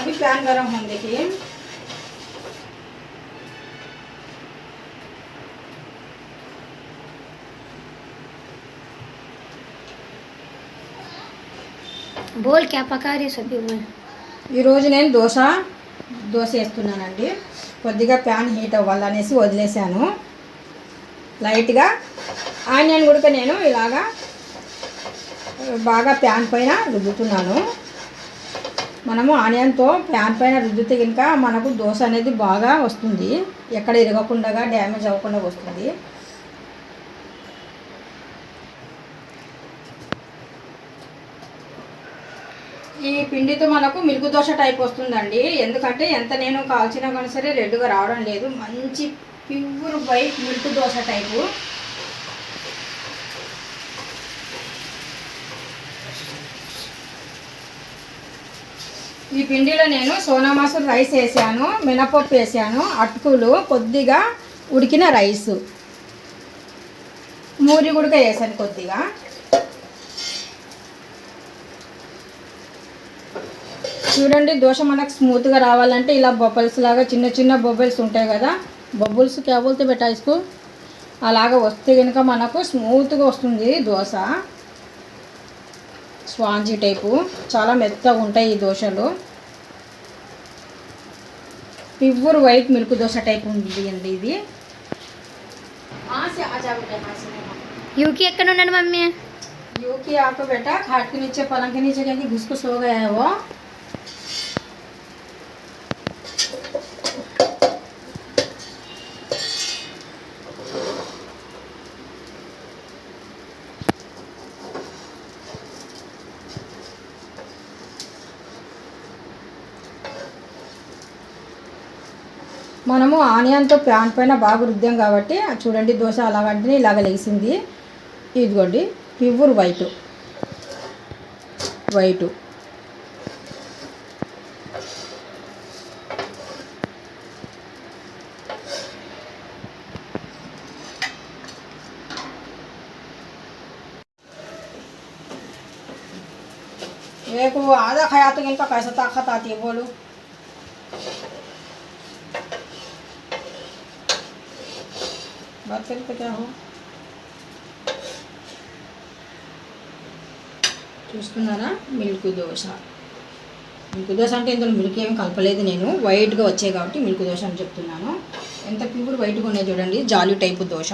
अभी पैन गरम होने देखिए बोल क्या पका रही सभी बोल ఈరోజు నేను దోశ దోశ వేస్తున్నానండి కొద్దిగా ప్యాన్ హీట్ అవ్వాలనేసి వదిలేసాను లైట్గా ఆనియన్ కూడా నేను ఇలాగా బాగా ప్యాన్ పైన రుద్దుతున్నాను మనము ఆనియన్తో ప్యాన్ పైన రుద్దితే కనుక మనకు దోశ అనేది బాగా వస్తుంది. ఎక్కడ ఇరగకుండా డ్యామేజ్ అవ్వకుండా వస్తుంది. ఈ పిండితో మనకు మిల్క్ దోశ టైప్ వస్తుందండి. ఎందుకంటే ఎంత నేను కాల్చినా కానీ సరే రెడ్గా రావడం లేదు. మంచి pure white milk dosa type. ఈ పిండిలో నేను సోనా మసూర్ రైస్ వేసాను మినపప్పు వేసాను అటుకులు కొద్దిగా ఉడికిన రైస్. మూరి గుడక వేసాను కొద్దిగా. చూడండి దోశ మనకు స్మూత్గా రావాలంటే ఇలా బొబ్బల్స్ లాగా చిన్న చిన్న బొబ్బల్స్ ఉంటాయి కదా బొబ్బుల్స్ క్యాబుల్తో పెట్టా అలాగ వస్తే కనుక మనకు స్మూత్గా వస్తుంది దోశ. స్వాంజీ టైపు చాలా మెత్తగా ఉంటాయి ఈ దోశలు pure white milk dosa type ఉంది అండి ఇది యూకి ఎక్కడ ఉన్నాడు మమ్మీ यू की आपको बेटा खाट के नीचे पलंग के नीचे कहीं घुस को सो गया है वो మనము ఆనియన్తో ప్యాన్ పైన బాగా రుద్దాం కాబట్టి చూడండి దోశ అలాగంటే ఇలాగ లేసింది ఇదిగోండి ప్యూర్ వైట్ వైటు एक वो आधा खाया तो इनका कैसा ताकत आती है बोलो बात करें तो क्या हो చూస్తున్నారా మిల్క్ దోశ మిల్క్ దోశ అంటే ఇందులో మిల్క్ ఏమి కలపలేదు నేను వైట్గా వచ్చాయి కాబట్టి మిల్క్ దోశ అని చెప్తున్నాను ఎంత ప్యూర్ వైట్గా ఉన్నాయి చూడండి జాలి టైపు దోశ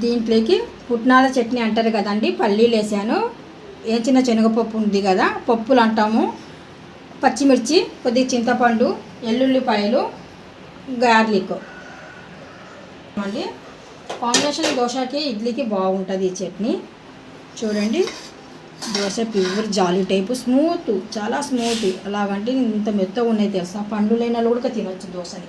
దీంట్లోకి పుట్నాల చట్నీ అంటారు కదండి పల్లీలు వేసాను వేయించిన శనగపప్పు ఉంది కదా పప్పులు అంటాము పచ్చిమిర్చి కొద్దిగా చింతపండు ఎల్లుల్లిపాయలు గార్లిక్. అండి కాంబినేషన్ దోశకి ఇడ్లీకి బాగుంటుంది ఈ చట్నీ. చూడండి. దోశ ప్యూర్ జాలీ టైపు స్మూత్ చాలా స్మూత్. అలాగంటే ఇంత మెత్తగా ఉన్నాయి తెలుసా? పండు లేని వాళ్ళు కూడా తినొచ్చు దోశని.